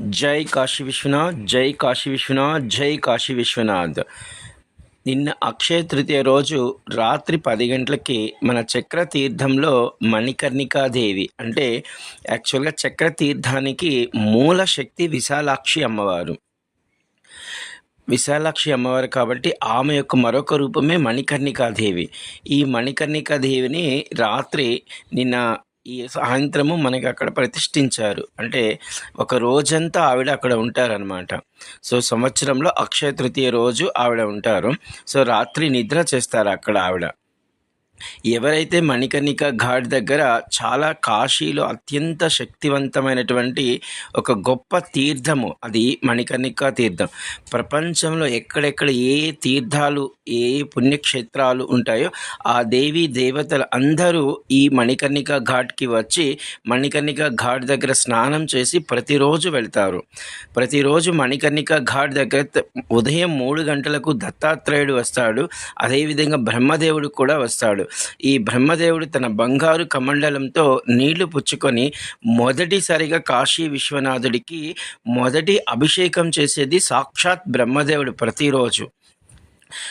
జై కాశీ విశ్వనాథ్ జై కాశీ విశ్వనాథ్ జై కాశీ విశ్వనాథ్. నిన్న అక్షయ తృతీయ రోజు రాత్రి పది గంటలకి మన చక్ర తీర్థంలో మణికర్ణికాదేవి అంటే యాక్చువల్గా చక్ర తీర్థానికి మూల శక్తి విశాలాక్షి అమ్మవారు. విశాలాక్షి అమ్మవారు కాబట్టి ఆమె యొక్క మరొక రూపమే మణికర్ణికాదేవి. ఈ మణికర్ణికాదేవిని రాత్రి నిన్న ఈ సాయంత్రము మనకి అక్కడ ప్రతిష్ఠించారు. అంటే ఒక రోజంతా ఆవిడ అక్కడ ఉంటారనమాట సో సంవత్సరంలో అక్షయ తృతీయ రోజు ఆవిడ ఉంటారు. సో రాత్రి నిద్ర చేస్తారు అక్కడ ఆవిడ. ఎవరైతే మణికర్ణిక ఘాట్ దగ్గర చాలా కాశీలో అత్యంత శక్తివంతమైనటువంటి ఒక గొప్ప తీర్థము అది మణికర్ణిక తీర్థం. ప్రపంచంలో ఎక్కడెక్కడ ఏ తీర్థాలు ఏ పుణ్యక్షేత్రాలు ఉంటాయో ఆ దేవి దేవతలు అందరూ ఈ మణికర్ణిక ఘాట్కి వచ్చి మణికర్ణిక ఘాట్ దగ్గర స్నానం చేసి ప్రతిరోజు వెళ్తారు. ప్రతిరోజు మణికర్ణిక ఘాట్ దగ్గర ఉదయం మూడు గంటలకు దత్తాత్రేయుడు వస్తాడు. అదేవిధంగా బ్రహ్మదేవుడు కూడా వస్తాడు. ఈ బ్రహ్మదేవుడు తన బంగారు కమండలంతో నీళ్ళు పుచ్చుకొని మొదటిసారిగా కాశీ విశ్వనాథుడికి మొదటి అభిషేకం చేసేది సాక్షాత్ బ్రహ్మదేవుడు ప్రతిరోజు.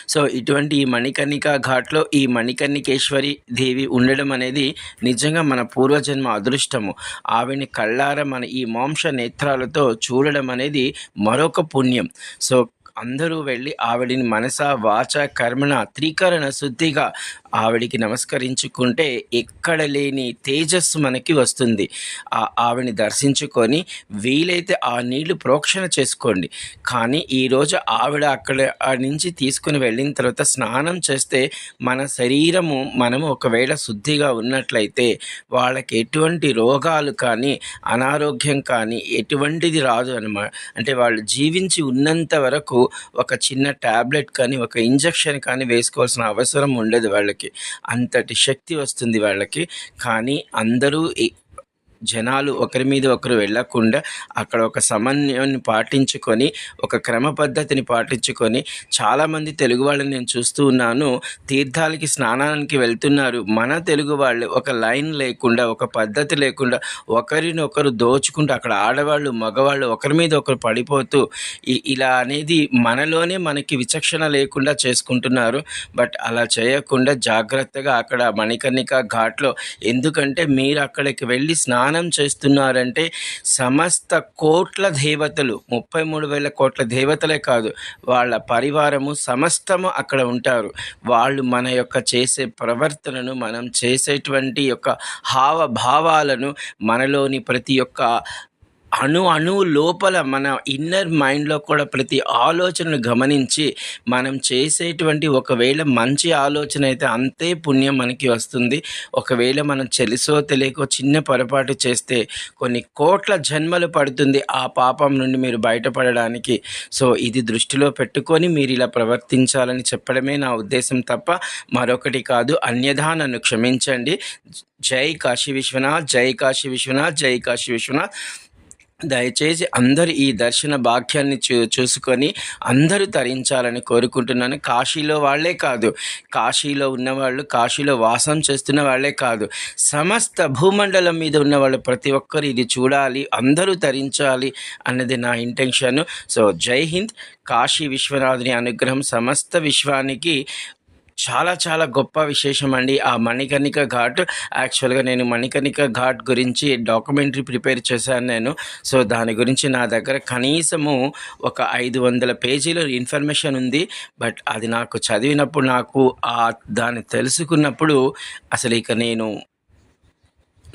సో ఇటువంటి ఈ మణికర్ణిక ఘాట్లో ఈ మణికర్ణికేశ్వరి దేవి ఉండడం అనేది నిజంగా మన పూర్వజన్మ అదృష్టము. ఆవిని కళ్ళార మన ఈ మాంస నేత్రాలతో చూడడం అనేది మరొక పుణ్యం. సో అందరూ వెళ్ళి ఆవిడిని మనస వాచ కర్మణ త్రికరణ శుద్ధిగా ఆవిడికి నమస్కరించుకుంటే ఎక్కడ లేని తేజస్సు మనకి వస్తుంది. ఆ ఆవిని దర్శించుకొని వీలైతే ఆ నీళ్ళు ప్రోక్షణ చేసుకోండి. కానీ ఈరోజు ఆవిడ అక్కడ ఆ నుంచి తీసుకుని వెళ్ళిన తర్వాత స్నానం చేస్తే మన శరీరము మనము ఒకవేళ శుద్ధిగా ఉన్నట్లయితే వాళ్ళకి ఎటువంటి రోగాలు కానీ అనారోగ్యం కానీ ఎటువంటిది రాదు అనమాట అంటే వాళ్ళు జీవించి ఉన్నంత వరకు ఒక చిన్న ట్యాబ్లెట్ కానీ ఒక ఇంజెక్షన్ కానీ వేసుకోవాల్సిన అవసరం ఉండదు వాళ్ళకి. అంతటి శక్తి వస్తుంది వాళ్ళకి. కానీ అందరూ జనాలు ఒకరి మీద ఒకరు వెళ్ళకుండా అక్కడ ఒక సమన్వయాన్ని పాటించుకొని ఒక క్రమ పద్ధతిని పాటించుకొని చాలామంది తెలుగు వాళ్ళని నేను చూస్తూ ఉన్నాను. తీర్థాలకి స్నానానికి వెళ్తున్నారు. మన తెలుగు వాళ్ళు ఒక లైన్ లేకుండా ఒక పద్ధతి లేకుండా ఒకరినొకరు దోచుకుంటూ అక్కడ ఆడవాళ్ళు మగవాళ్ళు ఒకరి మీద ఒకరు పడిపోతూ ఇలా అనేది మనలోనే మనకి విచక్షణ లేకుండా చేసుకుంటున్నారు. బట్ అలా చేయకుండా జాగ్రత్తగా అక్కడ మణికర్ణిక ఘాట్లో ఎందుకంటే మీరు అక్కడికి వెళ్ళి స్నానం చేస్తున్నారంటే సమస్త కోట్ల దేవతలు ముప్పై మూడు వేల కోట్ల దేవతలే కాదు వాళ్ళ పరివారము సమస్తము అక్కడ ఉంటారు. వాళ్ళు మన యొక్క చేసే ప్రవర్తనను మనం చేసేటువంటి యొక్క హావభావాలను మనలోని ప్రతి ఒక్క అణు అణువు లోపల మన ఇన్నర్ మైండ్లో కూడా ప్రతి ఆలోచనను గమనించి మనం చేసేటువంటి ఒకవేళ మంచి ఆలోచన అయితే అంతే పుణ్యం మనకి వస్తుంది. ఒకవేళ మనం తెలుసో తెలియకో చిన్న పొరపాటు చేస్తే కొన్ని కోట్ల జన్మలు పడుతుంది ఆ పాపం నుండి మీరు బయటపడడానికి. సో ఇది దృష్టిలో పెట్టుకొని మీరు ఇలా ప్రవర్తించాలని చెప్పడమే నా ఉద్దేశం తప్ప మరొకటి కాదు. అన్యథా నన్ను క్షమించండి. జై కాశీ విశ్వనాథ్ జై కాశీ విశ్వనాథ్ జై కాశీ విశ్వనాథ్. దయచేసి అందరు ఈ దర్శన భాగ్యాన్ని చూ చూసుకొని అందరూ తరించాలని కోరుకుంటున్నాను. కాశీలో వాళ్ళే కాదు. కాశీలో ఉన్నవాళ్ళు కాశీలో వాసం చేస్తున్న వాళ్ళే కాదు. సమస్త భూమండలం మీద ఉన్న వాళ్ళు ప్రతి ఒక్కరు ఇది చూడాలి అందరూ తరించాలి అన్నది నా ఇంటెన్షన్ సో జై హింద్. కాశీ విశ్వనాథుని అనుగ్రహం సమస్త విశ్వానికి చాలా చాలా గొప్ప విశేషం అండి ఆ మణికర్ణిక ఘాట్. యాక్చువల్గా నేను మణికర్ణిక ఘాట్ గురించి డాక్యుమెంటరీ ప్రిపేర్ చేశాను నేను. సో దాని గురించి నా దగ్గర కనీసము ఒక ఐదు వందల పేజీల ఇన్ఫర్మేషన్ ఉంది. బట్ అది నాకు చదివినప్పుడు నాకు ఆ దాన్ని తెలుసుకున్నప్పుడు అసలు ఇక నేను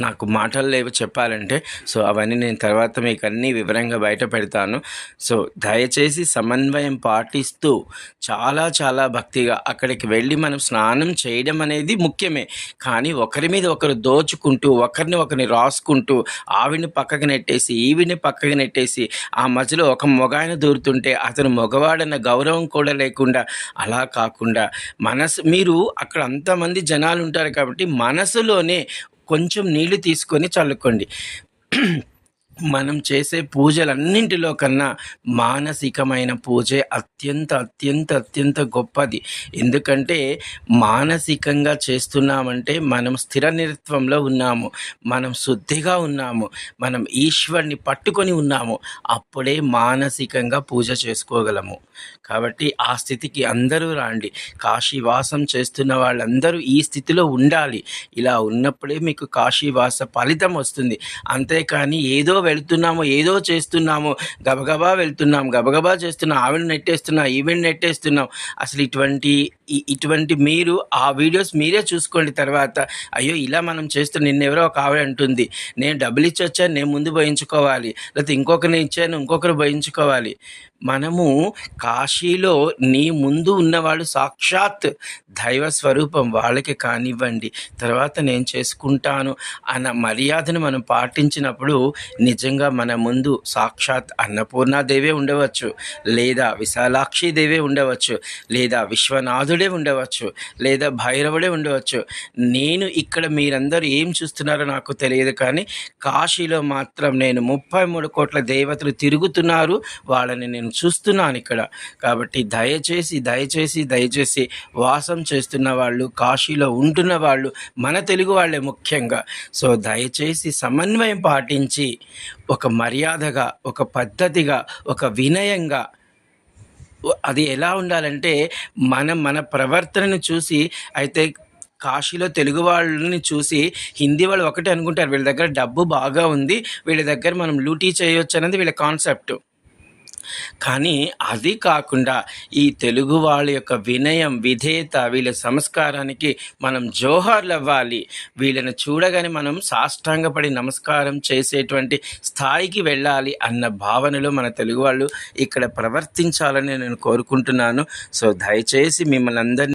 నాకు మాటలు లేవు చెప్పాలంటే సో అవన్నీ నేను తర్వాత మీకు అన్నీ వివరంగా బయట పెడతాను. సో దయచేసి సమన్వయం పాటిస్తూ చాలా చాలా భక్తిగా అక్కడికి వెళ్ళి మనం స్నానం చేయడం అనేది ముఖ్యమే. కానీ ఒకరి మీద ఒకరు దోచుకుంటూ ఒకరిని ఒకరిని రాసుకుంటూ ఆవిని పక్కకి నెట్టేసి ఈవిని పక్కకి నెట్టేసి ఆ మధ్యలో ఒక మొగాయన దూరుతుంటే అతను మగవాడన్న గౌరవం కూడా లేకుండా అలా కాకుండా మనసు మీరు అక్కడ అంతమంది జనాలు ఉంటారు కాబట్టి మనసులోనే కొంచెం నీళ్ళు తీసుకొని చల్లుకోండి. మనం చేసే పూజలన్నింటిలో కన్నా మానసికమైన పూజే అత్యంత అత్యంత అత్యంత గొప్పది. ఎందుకంటే మానసికంగా చేస్తున్నామంటే మనం స్థిర నిరత్వంలో ఉన్నాము. మనం శుద్ధిగా ఉన్నాము. మనం ఈశ్వరుని పట్టుకొని ఉన్నాము. అప్పుడే మానసికంగా పూజ చేసుకోగలము. కాబట్టి ఆ స్థితికి అందరూ రాండి. కాశీవాసం చేస్తున్న వాళ్ళందరూ ఈ స్థితిలో ఉండాలి. ఇలా ఉన్నప్పుడే మీకు కాశీవాస ఫలితం వస్తుంది. అంతేకాని ఏదో వెళ్తున్నాము ఏదో చేస్తున్నాము గబగబా వెళ్తున్నాం గబగబా చేస్తున్నాం ఆవిడ నెట్టేస్తున్నాం ఈవెంట్ నెట్టేస్తున్నాం. అసలు ఇటువంటి ఇటువంటి మీరు ఆ వీడియోస్ మీరే చూసుకోండి తర్వాత. అయ్యో ఇలా మనం చేస్తూ నిన్నెవరో ఒక ఆవిడ అంటుంది నేను డబ్బులు ఇచ్చి వచ్చాను నేను ముందు భయించుకోవాలి. లేకపోతే ఇంకొకరిని ఇచ్చాను ఇంకొకరు భయించుకోవాలి. మనము కాశీలో నీ ముందు ఉన్నవాడు సాక్షాత్ దైవ స్వరూపం వాళ్ళకి కానివ్వండి. తర్వాత నేను చేసుకుంటాను అన్న మర్యాదను మనం పాటించినప్పుడు నిజంగా మన ముందు సాక్షాత్ అన్నపూర్ణాదేవే ఉండవచ్చు లేదా విశాలాక్షి దేవే ఉండవచ్చు లేదా విశ్వనాథుడు ఉండవచ్చు లేదా భైరవుడే ఉండవచ్చు. నేను ఇక్కడ మీరందరూ ఏం చూస్తున్నారో నాకు తెలియదు కానీ కాశీలో మాత్రం నేను ముప్పై మూడు కోట్ల దేవతలు తిరుగుతున్నారు. వాళ్ళని నేను చూస్తున్నాను ఇక్కడ. కాబట్టి దయచేసి దయచేసి దయచేసి వాసం చేస్తున్న వాళ్ళు కాశీలో ఉంటున్న వాళ్ళు మన తెలుగు వాళ్ళే ముఖ్యంగా. సో దయచేసి సమన్వయం పాటించి ఒక మర్యాదగా ఒక పద్ధతిగా ఒక వినయంగా అది ఎలా ఉండాలంటే మనం మన ప్రవర్తనను చూసి అయితే కాశీలో తెలుగు వాళ్ళని చూసి హిందీ వాళ్ళు ఒకటే అనుకుంటారు. వీళ్ళ దగ్గర డబ్బు బాగా ఉంది వీళ్ళ దగ్గర మనం లూటీ చేయొచ్చు అనేది వీళ్ళ కాన్సెప్ట్. కానీ అది కాకుండా ఈ తెలుగు వాళ్ళ యొక్క వినయం విధేయత వీళ్ళ సంస్కారానికి మనం జోహార్లు అవ్వాలి వీళ్ళని చూడగానే మనం సాష్టాంగపడి నమస్కారం చేసేటువంటి స్థాయికి వెళ్ళాలి అన్న భావనలో మన తెలుగు వాళ్ళు ఇక్కడ ప్రవర్తించాలని నేను కోరుకుంటున్నాను. సో దయచేసి మిమ్మల్ని అందరినీ